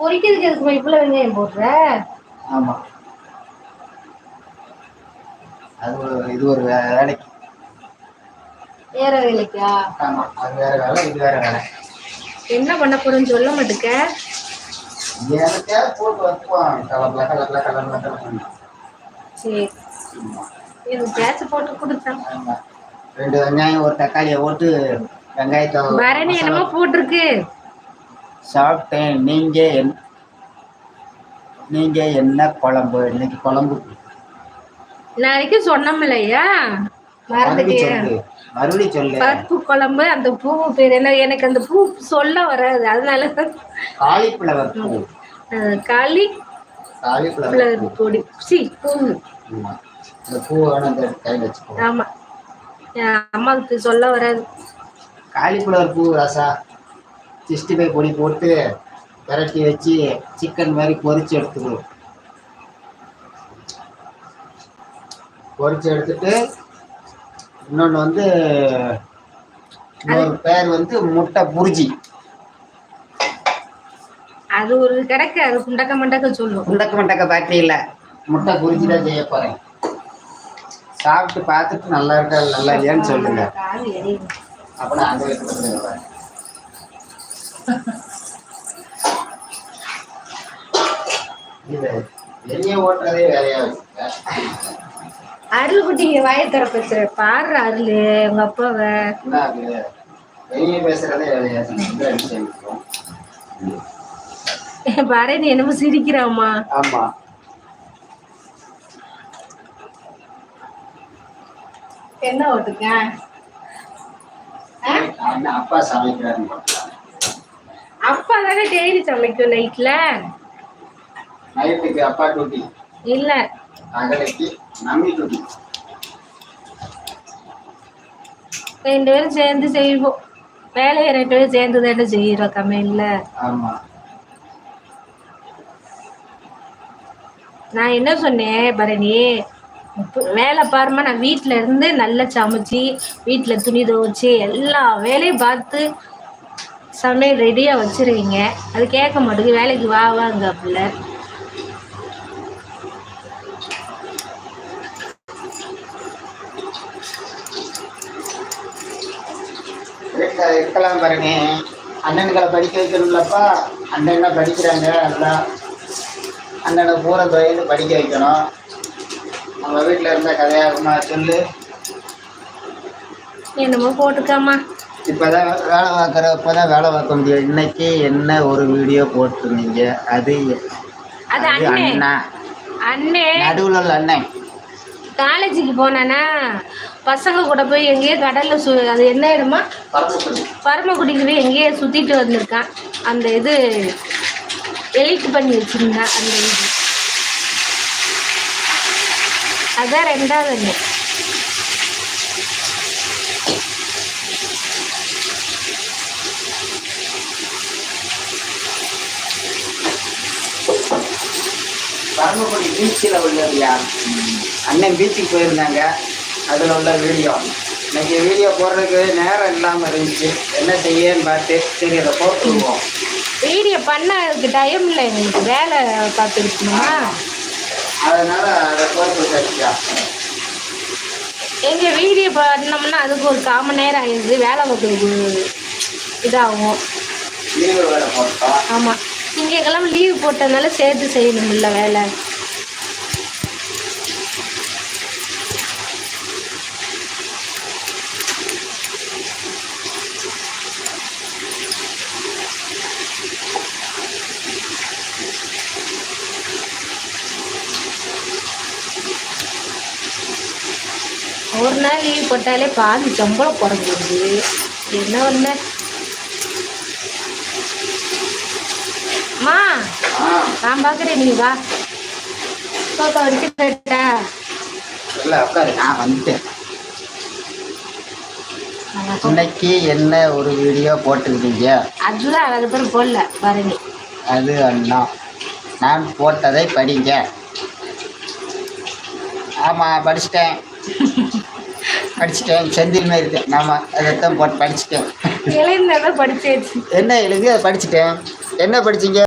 பொரிக்கிறதுக்கு எதுக்கு இவ்வளவு வெங்காயம் போடுற? ஆமா. அது ஒரு இது ஒரு வேலைக்கு. வேற வேலைக்கா? ஆமா அது வேற வேலை இது வேற வேலை. என்ன பண்ண போறேன்னு சொல்ல மாட்டுக்க? எனக்கே போட்டு வைப்போம். கலர்ல கலர்ல கலர்ல கலர்ல. சரி. இது கேஸ் போட்டு கொடுத்தேன். ரெண்டு வெங்காயம் ஒரு தக்காளியை போட்டு வெங்காயத்தை பரணி என்னமோ போட்டிருக்கு. சாப்பிட்டேன். நீங்க என்- நீங்க என்ன குழம்பு? இன்னைக்கு குழம்பு. நாளைக்கு சொன்னோம்லையா மறுபடி மறந்துட்டேன். சொல்லு. பருப்பு குழம்பு அந்த பூ பேர் என்ன? எனக்கு அந்த பூ சொல்ல வராது. அதனால காலிஃப்ளவர் பூ. களி காலிஃப்ளவர் பொடி. சி பூ. ஆமா. பூ அம்மாவுக்கு சொல்ல வராது. காலிஃப்ளவர் பூ ரசா. சிக்ஸ்டி ஃபைவ் பொடி போட்டு விரட்டி வச்சு சிக்கன் மாதிரி பொரிச்சு எடுத்துக்கணும் பொரிச்சு எடுத்துட்டு இன்னொன்று வந்து இன்னொரு பேர் வந்து முட்டை புரிஜி அது ஒரு கிடக்கு அது குண்டக்க மண்டக்க சொல்லும். முண்டக்க மண்டக்க பேட்டரி இல்லை. முட்டை புரிஜி தான் செய்ய போகிறேன் சாப்பிட்டு பார்த்துட்டு நல்லா இருக்கா நல்லா இல்லையான்னு சொல்லுங்க. அப்போ நான் அங்கே அருள் குட்டி வாய திறப்பச்சு பாடுற அருள் உங்க அப்பாவை. வச்சுருக்கோம் பரணி என்னமோ சிரிக்கிறாமா ஆமா. என்ன ஓட்டுக்க? அப்பா பார்க்கலாம் அப்பா தானே டெய்லி சமைக்கும் நைட்ல. நைட்டுக்கு அப்பா டூட்டி இல்ல. அகலைக்கு மம்மி டூட்டி ரெண்டு பேரும் சேர்ந்து செய்வோம். வேலையை ரெண்டு பேரும் சேர்ந்து தானே செய்யறோம் கம்மியில ஆமா. நான் என்ன சொன்னேன் பரணி? வேலை பாருமா நான் வீட்டில் இருந்து நல்லா சமைச்சு வீட்டில் துணி துவைச்சு எல்லா வேலையும் பார்த்து சமையல் ரெடியாக வச்சிருவீங்க. அது கேட்க மாட்டேங்குது வேலைக்கு வா வாங்க அப்படில இருக்க இருக்கலாம் பாருங்க. அண்ணன்களை படிக்க வைக்கணும்லப்பா. அண்ணன் படிக்கிறாங்க நல்லா. அண்ணனை பூரா தொழில் படிக்க வைக்கணும். நம்ம வீட்டில் இருந்த கதையாகுமா சொல்லு. என்னமோ போட்டுக்காமா இப்போதான் வேலை பார்க்குறப்ப தான் வேலை பார்க்க முடியும். இன்னைக்கு என்ன ஒரு வீடியோ போட்டிருந்தீங்க? அது அது அண்ணே. அண்ணா. நடுவில் உள்ள அண்ணன் காலேஜுக்கு போனானா பசங்க கூட போய் எங்கேயோ கடல்ல சு அது என்ன இடமா? பரமக்குடி. பரமக்குடிக்கு போய் எங்கேயோ சுத்திட்டு வந்திருக்கான். அந்த இது எலிட் பண்ணி வச்சிருந்தான் அந்த இது. அதான் ரெண்டாவது அண்ணே. பரமக்குடி பீச்சில் உள்ளது யார்? அண்ணன் பீச்சுக்கு போயிருந்தாங்க. அதில் உள்ள வீடியோ இன்னைக்கு வீடியோ போடுறதுக்கு நேரம் இல்லாமல் இருந்துச்சு. என்ன செய்யன்னு பார்த்து சரி அதை போட்டுருவோம். வீடியோ பண்ண அதுக்கு டைம் இல்லை. எங்களுக்கு வேலை பார்த்துருக்கணுமா? அதனால அதை போட்டு வச்சியா எங்க வீடியோ பண்ணோம்னா அதுக்கு ஒரு கால் மணி நேரம் ஆயிடுது. வேலை பார்க்கறதுக்கு இதாகும். ஆமாம் திங்கக்கிழமை லீவ் போட்டதுனால சேர்த்து செய்யணும்ல வேலை. ஒரு நாள் லீவ் போட்டாலே பாதி சம்பளம் குறைஞ்சிருது. என்ன ஒன்று ஆ நான் பார்க்குறேன் நீ வா. சோப்பா வச்சு கேட்டா இல்லை உட்காரு நான் வந்துட்டேன். இன்னைக்கு என்ன ஒரு வீடியோ போட்டிருக்கீங்க? அதுதான் அது பேர் போடல பரணி அது அண்ணா. நான் போட்டதை படிங்க. ஆமாம் படிச்சிட்டேன். படிச்சிட்டேன் செந்தில் மாதிரி இருக்கேன் ஆமாம் அதைத்தான் போட்டு படிச்சிட்டேன். இளைஞர் படிச்சாச்சு என்ன எழுதி அதை படிச்சிட்டேன். என்ன படிச்சீங்க?